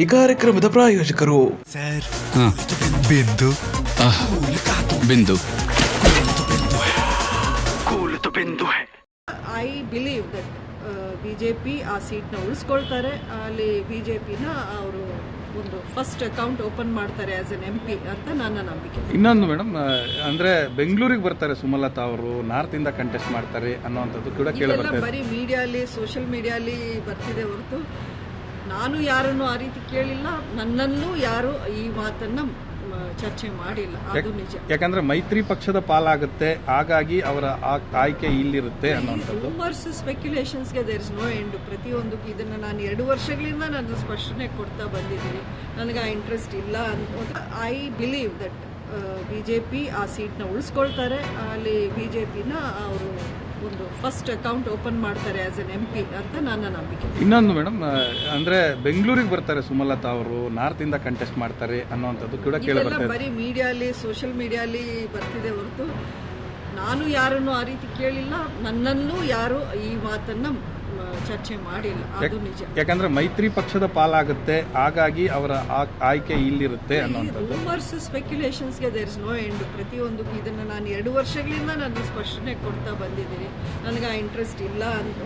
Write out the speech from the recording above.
ಈ ಕಾರ್ಯಕ್ರಮದ ಪ್ರಾಯೋಜಕರು. Bindu. Bindu. I believe that B J P ಆ ಸೀಟ್ನ ಉಳಿಸ್ಕೊಳ್ತಾರೆ. ಅಲ್ಲಿ ಬಿ ಜೆ ಪಿನ ಅವರು ಒಂದು ಫಸ್ಟ್ ಅಕೌಂಟ್ ಓಪನ್ ಮಾಡ್ತಾರೆ ಆಸ್ ಎನ್ ಎಂ ಪಿ ಅಂತ ನನ್ನ ನಂಬಿಕೆ. ಇನ್ನೊಂದು ಮೇಡಮ್ ಅಂದ್ರೆ ಬೆಂಗಳೂರಿಗೆ ಬರ್ತಾರೆ ಸುಮಲತಾ ಅವರು ನಾರ್ತ್ ಇಂದ ಕಂಟೆಸ್ಟ್ ಮಾಡ್ತಾರೆ ಅನ್ನೋಂಥದ್ದು ಕೂಡ ಕೇಳಿ ಬರೀ ಮೀಡಿಯಾಲಿ ಸೋಷಿಯಲ್ ಮೀಡಿಯಾಲಿ ಬರ್ತಿದೆ ಹೊರತು. ನಾನು ಯಾರನ್ನು ಆ ರೀತಿ ಕೇಳಿಲ್ಲ ನನ್ನನ್ನು ಯಾರು ಈ ಮಾತನ್ನ ಚರ್ಚೆ ಮಾಡಿಲ್ಲ. ಅದು ನಿಜ. ಯಾಕಂದ್ರೆ ಮೈತ್ರಿ ಪಕ್ಷದ ಪಾಲಾಗುತ್ತೆ ಹಾಗಾಗಿ ಅವರ ಆ- ಆಯ್ಕೆ ಇಲ್ಲಿರುತ್ತೆ ರೂಮರ್ಸ್ ಸ್ಪೆಕ್ಯುಲೇಷನ್ಸ್ಗೆ ದೇರ್ ಇಸ್ ನೋ ಎಂಡ್ ಪ್ರತಿಯೊಂದಕ್ಕೂ ಇದನ್ನು ನಾನು ಎರಡು ವರ್ಷಗಳಿಂದ ನಾನು ಸ್ಪಷ್ಟನೆ ಕೊಡ್ತಾ ಬಂದಿದ್ದೀನಿ. ನನಗೆ ಆ ಇಂಟ್ರೆಸ್ಟ್ ಇಲ್ಲ ಅಂತ. I believe that B J P ಆ ಸೀಟ್ನ ಉಳಿಸ್ಕೊಳ್ತಾರೆ. ಅಲ್ಲಿ ಬಿ ಜೆ ಪಿನ ಅವರು ಫಸ್ಟ್ ಅಕೌಂಟ್ ಓಪನ್ ಮಾಡ್ತಾರೆ ಆಸ್ ಎನ್ ಎಂ ಪಿ ಅಂತ ನನ್ನ ನಂಬಿಕೆ. ಇನ್ನೊಂದು ಮೇಡಮ್ ಅಂದ್ರೆ ಬೆಂಗಳೂರಿಗೆ ಬರ್ತಾರೆ ಸುಮಲತಾ ಅವರು ನಾರ್ತ್ ಇಂದ ಕಂಟೆಸ್ಟ್ ಮಾಡ್ತಾರೆ ಅನ್ನೋಂಥದ್ದು ಕೂಡ ಕೇಳಿ ಇದೆಲ್ಲ ಬರ್ತಾ ಇದೆ ಬರೀ ಮೀಡಿಯಾಲಿ ಸೋಷಿಯಲ್ ಮೀಡಿಯಾಲಿ ಬರ್ತಿದೆ ಹೊರತು. ನಾನು ಯಾರನ್ನು ಆ ರೀತಿ ಕೇಳಿಲ್ಲ ನನ್ನನ್ನು ಯಾರು ಈ ಮಾತನ್ನ ಚರ್ಚೆ ಮಾಡಿಲ್ಲ ಅದು ನಿಜ. ಯಾಕಂದ್ರೆ ಮೈತ್ರಿ ಪಕ್ಷದ ಪಾಲಾಗುತ್ತೆ ಹಾಗಾಗಿ ಅವರ ಆ- ಆಯ್ಕೆ ಇಲ್ಲಿರುತ್ತೆ ರೂಮರ್ಸ್ ಸ್ಪೆಕ್ಯುಲೇಷನ್ಸ್ಗೆ ದೇರ್ ಇಸ್ ನೋ ಎಂಡ್ ಪ್ರತಿಯೊಂದಕ್ಕೂ ಇದನ್ನು ನಾನು ಎರಡು ವರ್ಷಗಳಿಂದ ನಾನು ಸ್ಪಷ್ಟನೆ ಕೊಡ್ತಾ ಬಂದಿದ್ದೀನಿ. ನನಗೆ ಆ ಇಂಟ್ರೆಸ್ಟ್ ಇಲ್ಲ ಅಂತ